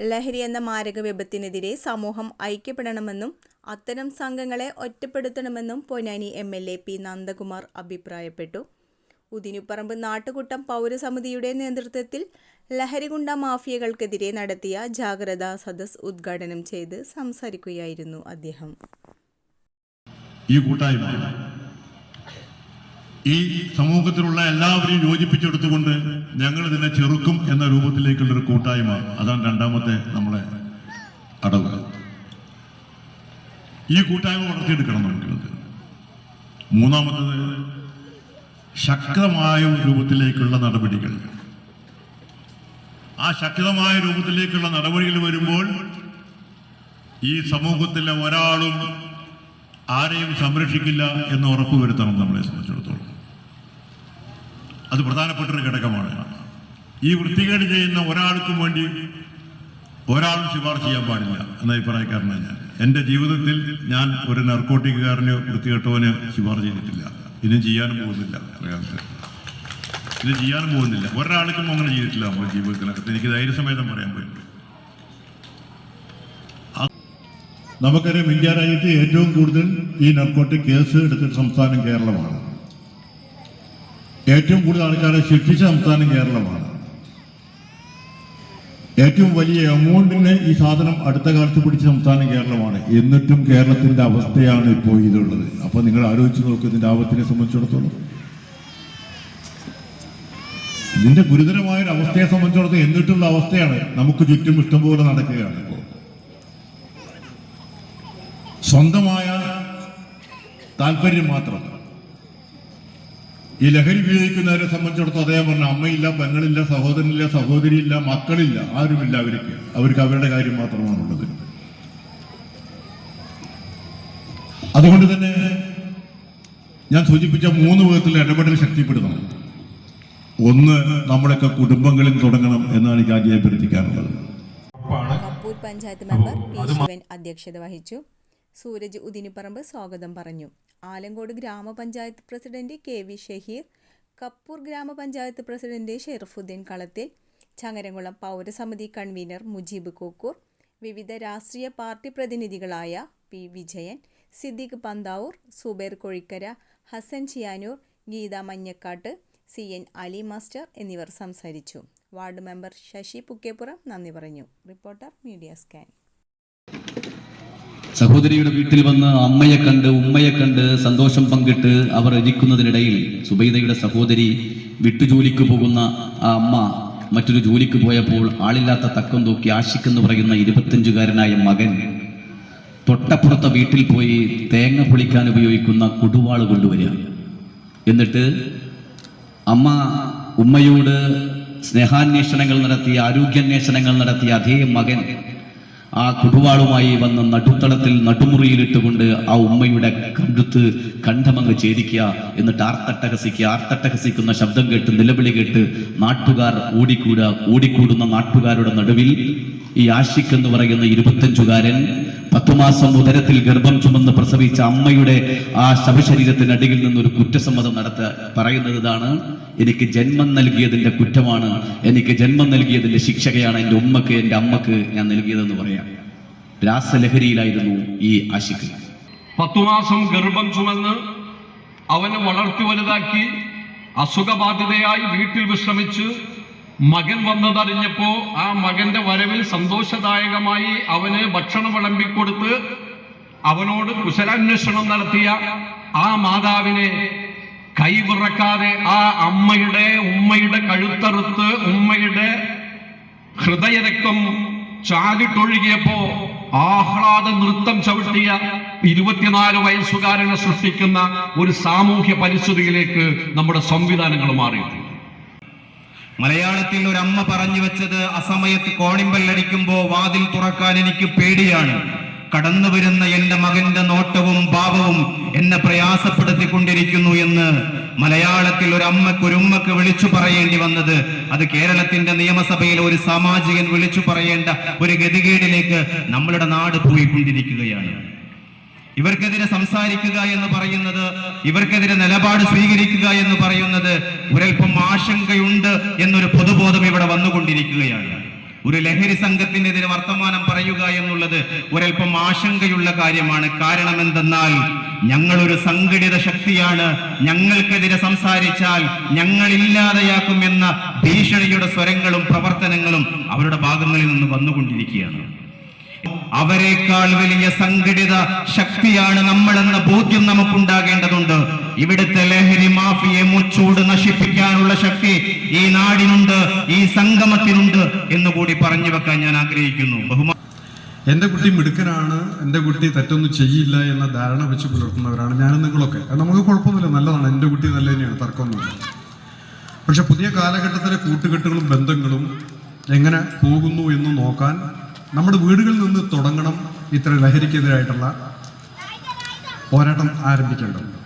ലഹരി എന്ന മാരക വിപത്തിനെതിരെ സമൂഹം ഐക്യപ്പെടണമെന്നും അത്തരം സംഘങ്ങളെ ഒറ്റപ്പെടുത്തണമെന്നും Ponnani M L A P Nandakumar അഭിപ്രായപ്പെട്ടു. ഉദിനുപറമ്പ് നാട്ടുകൂട്ടം പൗരസമിതിയുടെ നേതൃത്വത്തിൽ ലഹരിഗുണ്ട മാഫിയകൾക്കെതിരെ നടത്തിയ ജാഗ്രതാ സദസ് ഉദ്ഘാടനം ചെയ്ത് സംസാരിക്കുകയായിരുന്നു അദ്ദേഹം. ഈ കൂട്ടായ്മ ഈ സമൂഹത്തിലുള്ള എല്ലാവരെയും യോജിപ്പിച്ചെടുത്തുകൊണ്ട് ഞങ്ങൾ ഇതിനെ ചെറുക്കും എന്ന രൂപത്തിലേക്കുള്ളൊരു കൂട്ടായ്മ. അതാണ് രണ്ടാമത്തെ നമ്മളെ അടവ്. ഈ കൂട്ടായ്മ വളർത്തിയെടുക്കണം നമുക്കുള്ളത് മൂന്നാമത്തത് ശക്തമായ രൂപത്തിലേക്കുള്ള നടപടികൾ. ആ ശക്തമായ രൂപത്തിലേക്കുള്ള നടപടികൾ വരുമ്പോൾ ഈ സമൂഹത്തിലെ ഒരാളും ആരെയും സംരക്ഷിക്കില്ല എന്ന് ഉറപ്പുവരുത്തണം നമ്മളെ സംബന്ധിച്ചിടത്തോളം. അത് പ്രധാനപ്പെട്ടൊരു ഘടകമാണ്. ഈ വൃത്തികേട് ചെയ്യുന്ന ഒരാൾക്കും വേണ്ടി ഒരാളും ശുപാർശ ചെയ്യാൻ പാടില്ല എന്ന അഭിപ്രായക്കാരനാണ് ഞാൻ. എന്റെ ജീവിതത്തിൽ ഞാൻ ഒരു നർക്കോട്ടിക്കുകാരന് വൃത്തികെട്ടവന് ശുപാർശ ചെയ്തിട്ടില്ല. ഇനി ചെയ്യാനും പോകുന്നില്ല. ഇനി ചെയ്യാനും പോകുന്നില്ല. ഒരാൾക്കും അങ്ങനെ ചെയ്തിട്ടില്ല നമ്മുടെ ജീവിതത്തിനകത്ത്. എനിക്ക് ധൈര്യസമേതം പറയാൻ പറ്റും നമുക്കറിയാം ഇന്ത്യ രാജ്യത്ത് ഏറ്റവും കൂടുതൽ ഈ നർക്കോട്ടിക് കേസ് എടുത്ത സംസ്ഥാനം കേരളമാണ്. ഏറ്റവും കൂടുതൽ ആൾക്കാരെ ശിക്ഷിച്ച സംസ്ഥാനം കേരളമാണ്. ഏറ്റവും വലിയ എമൗണ്ടിന് ഈ സാധനം അടുത്ത കാലത്ത് പിടിച്ച സംസ്ഥാനം കേരളമാണ്. എന്നിട്ടും കേരളത്തിന്റെ അവസ്ഥയാണ് ഇപ്പോൾ ഇതുള്ളത്. അപ്പൊ നിങ്ങൾ ആലോചിച്ച് നോക്കുക ഇതിന്റെ ആപത്തിനെ സംബന്ധിച്ചിടത്തോളം. ഇതിന്റെ ഗുരുതരമായ ഒരു അവസ്ഥയെ സംബന്ധിച്ചിടത്തോളം എന്നിട്ടുള്ള അവസ്ഥയാണ് നമുക്ക് ചുറ്റും ഇഷ്ടംപോലെ നടക്കുകയാണ് ഇപ്പോൾ സ്വന്തമായ താല്പര്യം മാത്രം. ഈ ലഹരി ഉപയോഗിക്കുന്നവരെ സംബന്ധിച്ചിടത്തോളം അദ്ദേഹം പറഞ്ഞ അമ്മയില്ല പെങ്ങളില്ല സഹോദരനില്ല സഹോദരിയില്ല മക്കളില്ല ആരുമില്ല അവർക്ക്. അവർക്ക് അവരുടെ കാര്യം മാത്രമാണുള്ളത് അതുകൊണ്ട് തന്നെ ഞാൻ സൂചിപ്പിച്ച മൂന്ന് വിധത്തിൽ ഇടപെടൽ ശക്തിപ്പെടുത്തണം. ഒന്ന് നമ്മുടെയൊക്കെ കുടുംബങ്ങളിൽ തുടങ്ങണം എന്നാണ് എനിക്ക് ആദ്യം അഭ്യർത്ഥിക്കാനുള്ളത് കപ്പൂർ പഞ്ചായത്ത് മെമ്പർ പി ശിവൻ അധ്യക്ഷത വഹിച്ചു. സൂരജ് ഉദിനിപ്പറമ്പ് സ്വാഗതം പറഞ്ഞു. ആലങ്കോട് ഗ്രാമപഞ്ചായത്ത് president K V Shaheer Kappur ഗ്രാമപഞ്ചായത്ത് പ്രസിഡന്റ് ഷെറഫുദ്ദീൻ കളത്തിൽ ചങ്ങരംകുളം പൗരസമിതി കൺവീനർ മുജീബ് കോക്കൂർ വിവിധ രാഷ്ട്രീയ party പ്രതിനിധികളായ P Vijayan Siddique Panthavoor Zubair Kozhikkara Hasan Chiyanoor Geetha Manjakkattu C N Ali master എന്നിവർ സംസാരിച്ചു. വാർഡ് മെമ്പർ ശശി പുക്കേപ്പുറം നന്ദി പറഞ്ഞു. Reporter media scan. സഹോദരിയുടെ വീട്ടിൽ വന്ന് അമ്മയെ കണ്ട് ഉമ്മയെ കണ്ട് സന്തോഷം പങ്കിട്ട് അവർ ഇരിക്കുന്നതിനിടയിൽ സുബൈദയുടെ സഹോദരി വിട്ടുജോലിക്ക് പോകുന്ന ആ അമ്മ മറ്റൊരു ജോലിക്ക് പോയപ്പോൾ ആളില്ലാത്ത തക്കം തൂക്കി ആശിക്കെന്ന് പറയുന്ന ഇരുപത്തഞ്ചുകാരനായ മകൻ തൊട്ടപ്പുറത്തെ വീട്ടിൽ പോയി തേങ്ങ പൊളിക്കാൻ ഉപയോഗിക്കുന്ന കുടുവാൾ കൊണ്ടുവരിക. എന്നിട്ട് അമ്മ ഉമ്മയോട് സ്നേഹാന്വേഷണങ്ങൾ നടത്തി ആരോഗ്യാന്വേഷണങ്ങൾ നടത്തിയ അതേ മകൻ ആ കുടുവാളുമായി വന്ന നടുത്തളത്തിൽ നടുമുറിയിലിട്ടുകൊണ്ട് ആ ഉമ്മയുടെ കണ്ടുത്ത് കണ്ഠമങ്ങ് ഛേദിക്കുക എന്നിട്ട് ആർത്തട്ടഹസിക്കുക. ആർത്തട്ടഹസിക്കുന്ന ശബ്ദം കേട്ട് നിലവിളി കേട്ട് നാട്ടുകാർ ഓടിക്കൂടുക ഓടിക്കൂടുന്ന നാട്ടുകാരുടെ നടുവിൽ ഈ ആഷിഖ് എന്ന് പറയുന്ന ഇരുപത്തഞ്ചുകാരൻ പത്തു മാസം ഉദരത്തിൽ ഗർഭം ചുമന്ന് പ്രസവിച്ച അമ്മയുടെ ആ ശവശരീരത്തിന് അടിയിൽ നിന്ന് ഒരു കുറ്റസമ്മതം നടത്ത പറയുന്നത് ഇതാണ് എനിക്ക് ജന്മം നൽകിയതിന്റെ കുറ്റമാണ്. എനിക്ക് ജന്മം നൽകിയതിന്റെ ശിക്ഷകയാണ് എന്റെ ഉമ്മക്ക് എന്റെ അമ്മയ്ക്ക് ഞാൻ നൽകിയതെന്ന് പറയാം. രാസലഹരിയിലായിരുന്നു ഈ ആഷിഖ് പത്തു മാസം ഗർഭം ചുമന്ന് അവനെ വളർത്തി വലുതാക്കി അസുഖബാധിതയായി വീട്ടിൽ വിശ്രമിച്ച് മകൻ വന്നതറിഞ്ഞപ്പോ ആ മകന്റെ വരവിൽ സന്തോഷദായകമായി അവന് ഭക്ഷണം വിളമ്പിക്കൊടുത്ത് അവനോട് കുശലാന്വേഷണം നടത്തിയ ആ മാതാവിനെ കൈവിറക്കാതെ ആ അമ്മയുടെ ഉമ്മയുടെ കഴുത്തറുത്ത് ഉമ്മയുടെ ഹൃദയരക്തം ചാലിട്ടൊഴുകിയപ്പോ ആഹ്ലാദ നൃത്തം ചവിട്ടിയ ഇരുപത്തിനാല് വയസ്സുകാരനെ സൃഷ്ടിക്കുന്ന ഒരു സാമൂഹ്യ പരിസ്ഥിതിയിലേക്ക് നമ്മുടെ സംവിധാനങ്ങൾ മാറിയിട്ടുണ്ട്. മലയാളത്തിൽ ഒരു അമ്മ പറഞ്ഞു വെച്ചത് അസമയത്ത് കോണിമ്പല്ലടിക്കുമ്പോ വാതിൽ തുറക്കാൻ എനിക്ക് പേടിയാണ്. കടന്നു വരുന്ന എന്റെ മകന്റെ നോട്ടവും ഭാവവും എന്നെ പ്രയാസപ്പെടുത്തിക്കൊണ്ടിരിക്കുന്നു എന്ന് മലയാളത്തിൽ ഒരു അമ്മയ്ക്ക് ഒരു ഉമ്മക്ക് വിളിച്ചു പറയേണ്ടി വന്നത്. അത് കേരളത്തിന്റെ നിയമസഭയിൽ ഒരു സാമാജികൻ വിളിച്ചു പറയേണ്ട ഒരു ഗതികേടിലേക്ക് നമ്മളുടെ നാട് പോയിക്കൊണ്ടിരിക്കുകയാണ്. ഇവർക്കെതിരെ സംസാരിക്കുക എന്ന് പറയുന്നത് ഇവർക്കെതിരെ നിലപാട് സ്വീകരിക്കുക എന്ന് പറയുന്നത് ഒരൽപ്പം ആശങ്കയുണ്ട് എന്നൊരു പൊതുബോധം ഇവിടെ വന്നുകൊണ്ടിരിക്കുകയാണ്. ഒരു ലഹരി സംഘത്തിനെതിരെ വർത്തമാനം പറയുക എന്നുള്ളത് ഒരൽപ്പം ആശങ്കയുള്ള കാര്യമാണ്. കാരണം എന്തെന്നാൽ ഞങ്ങൾ ഒരു സംഘടിത ശക്തിയാണ്. ഞങ്ങൾക്കെതിരെ സംസാരിച്ചാൽ ഞങ്ങൾ ഇല്ലാതെയാക്കുമെന്ന ഭീഷണിയുടെ സ്വരങ്ങളും പ്രവർത്തനങ്ങളും അവരുടെ ഭാഗങ്ങളിൽ നിന്ന് വന്നുകൊണ്ടിരിക്കുകയാണ്. അവരെക്കാൾ വലിയ സംഘടിത ശക്തിയാണ് നമ്മളെന്ന ബോധ്യം നമുക്കുണ്ടാകേണ്ടതുണ്ട്. ഇവിടുത്തെ ലഹരി മാഫിയെ മുച്ചൂട് നശിപ്പിക്കാനുള്ള ശക്തി ഈ നാടിനുണ്ട് ഈ സംഗമത്തിനുണ്ട് എന്ന് കൂടി പറഞ്ഞു വെക്കാൻ ഞാൻ ആഗ്രഹിക്കുന്നു. ബഹുമാ എന്റെ കുട്ടി മിടുക്കനാണ് എന്റെ കുട്ടി തെറ്റൊന്നും ചെയ്യില്ല എന്ന ധാരണ വെച്ച് പുലർത്തുന്നവരാണ് ഞാനും നിങ്ങളൊക്കെ നമുക്ക് കുഴപ്പമൊന്നുമില്ല നല്ലതാണ്. എന്റെ കുട്ടി നല്ല തന്നെയാണ് തർക്കമൊന്നുമില്ല. പക്ഷെ പുതിയ കാലഘട്ടത്തിലെ കൂട്ടുകെട്ടുകളും ബന്ധങ്ങളും എങ്ങനെ പോകുന്നു എന്ന് നോക്കാൻ നമ്മുടെ വീടുകളിൽ നിന്ന് തുടങ്ങണം ഇത്ര ലഹരിക്കെതിരായിട്ടുള്ള പോരാട്ടം ആരംഭിക്കേണ്ടത്